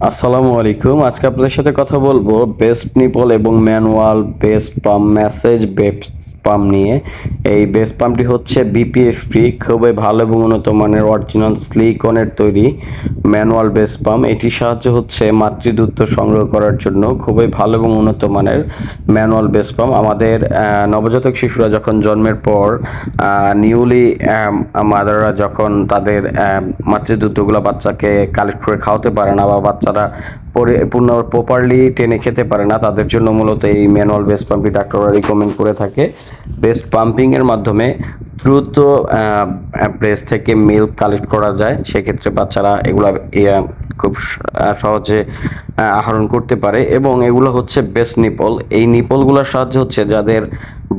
আসসালামু আলাইকুম। আজকে আপনাদের সাথে কথা বলব বেস্ট নিপল এবং manual best pump massage best pump নিয়ে। এই বেস্ট পাম্পটি হচ্ছে বিপিএফ ফ্রি খুবই ভালো এবং উন্নত মানের অরিজিনাল স্লিকনের তৈরি ম্যানুয়াল বেস্ট পাম্প এটির সাহায্য হচ্ছে মাতৃদূত্ব সংগ্রহ করার জন্য খুবই ভালো এবং উন্নত মানের ম্যানুয়াল বেস্ট পাম্প আমাদের নবজাতক শিশুরা যখন জন্মের পর নিউলি মাদাররা যখন তাদের আহ, মাতৃদুগ্ধগুলো বাচ্চাকে কালেক্ট করে খাওয়াতে পারে না বা বাচ্চারা পরে পূর্ণ প্রপারলি টেনে খেতে পারে না। তাদের জন্য মূলত এই ম্যানুয়াল বেস্ট পাম্পটি ডাক্তাররা রিকমেন্ড করে থাকে। বেস্ট পাম্পিংয়ের মাধ্যমে দ্রুত ব্রেস্ট থেকে মিল্ক কালেক্ট করা যায়, সেক্ষেত্রে বাচ্চারা এগুলা খুব সহজে আহরণ করতে পারে। এবং এগুলো হচ্ছে বেস্ট নিপল এই নিপলগুলোর সাহায্যে হচ্ছে যাদের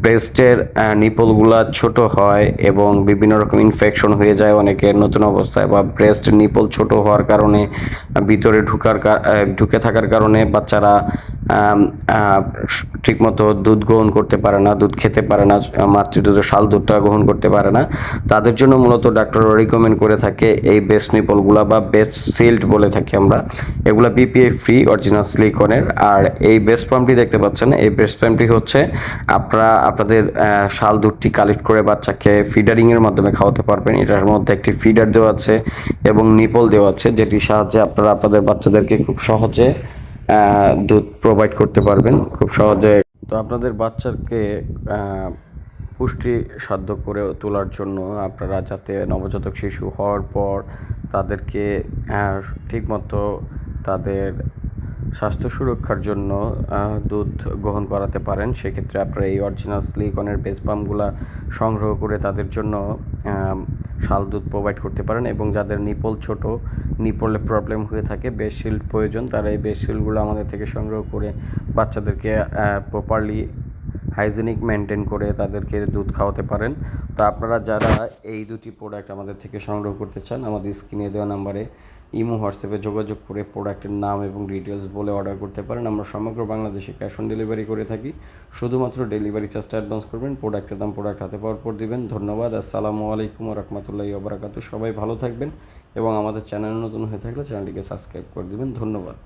ব্রেস্টের নিপলগুলা ছোট হয় এবং বিভিন্ন রকম ইনফেকশন হয়ে যায় অনেকের নতুন অবস্থায় বা ব্রেস্ট নিপল ছোট হওয়ার কারণে, ভিতরে ঢুকার ঢুকে থাকার কারণে বাচ্চারা ঠিকমতো দুধ গ্রহণ করতে পারে না, দুধ খেতে পারে না মাতৃদুধ শাল দুধটা গ্রহণ করতে পারে না। তাদের জন্য মূলত ডাক্তার রিকমেন্ড করে থাকে এই বেস্ট নিপলগুলা বা বেস্ট সিল্ড বলে থাকি আমরা। এগুলা বিপিএ ফ্রি অরিজিনাল সিলিকনের আর এই বেস্ট পাম্পটি দেখতে পাচ্ছেন, এই বেস্ট পাম্পটি হচ্ছে আপনারা আপনাদের শাল দুধটি কালেক্ট করে বাচ্চাকে ফিডারিং এর মাধ্যমে খাওয়াতে পারবেন। এটার মধ্যে একটি ফিডার দেওয়া আছে এবং নিপল দেওয়া আছে, যেটির সাহায্যে আপনারা আপনাদের বাচ্চাদেরকে খুব সহজে দুধ প্রোভাইড করতে পারবেন। খুব সহজে তো আপনাদের বাচ্চাকে পুষ্টি সাধ্য করে তোলার জন্য আপনারা যাতে নবজাতক শিশু হওয়ার পর তাদেরকে ঠিকমতো তাদের স্বাস্থ্য সুরক্ষার জন্য দুধ গ্রহণ করাতে পারেন, সেক্ষেত্রে আপনারা এই অরিজিনাল স্লিকনের বেস পাম্পগুলা সংগ্রহ করে তাদের জন্য শাল দুধ প্রোভাইড করতে পারেন এবং যাদের নিপল ছোট নিপলে প্রবলেম হয়ে থাকে বেস শিল্ড প্রয়োজন, তারা এই বেস শিল্ডগুলো আমাদের থেকে সংগ্রহ করে বাচ্চাদেরকে প্রপারলি হাইজেনিক মেনটেন করে তাদেরকে দুধ খাওয়াতে পারেন। তো আপনারা যারা এই দুটি প্রোডাক্ট আমাদের থেকে সংগ্রহ করতে চান, আমাদের স্ক্রিনে দেওয়া নাম্বারে ইমো, হোয়াটসঅ্যাপে যোগাযোগ করে প্রোডাক্টের নাম এবং ডিটেলস বলে অর্ডার করতে পারেন। আমরা সমগ্র বাংলাদেশে ক্যাশ অন ডেলিভারি করে থাকি। শুধুমাত্র ডেলিভারি চার্জটা অ্যাডভান্স করবেন প্রোডাক্টের দাম প্রোডাক্ট হাতে পাওয়ার পর দিবেন। ধন্যবাদ, আসসালামু আলাইকুম রহমতুল্লাহি ওবরাকাতু সবাই ভালো থাকবেন এবং আমাদের চ্যানেল নতুন হয়ে থাকলে চ্যানেলটিকে সাবস্ক্রাইব করে দিবেন। ধন্যবাদ।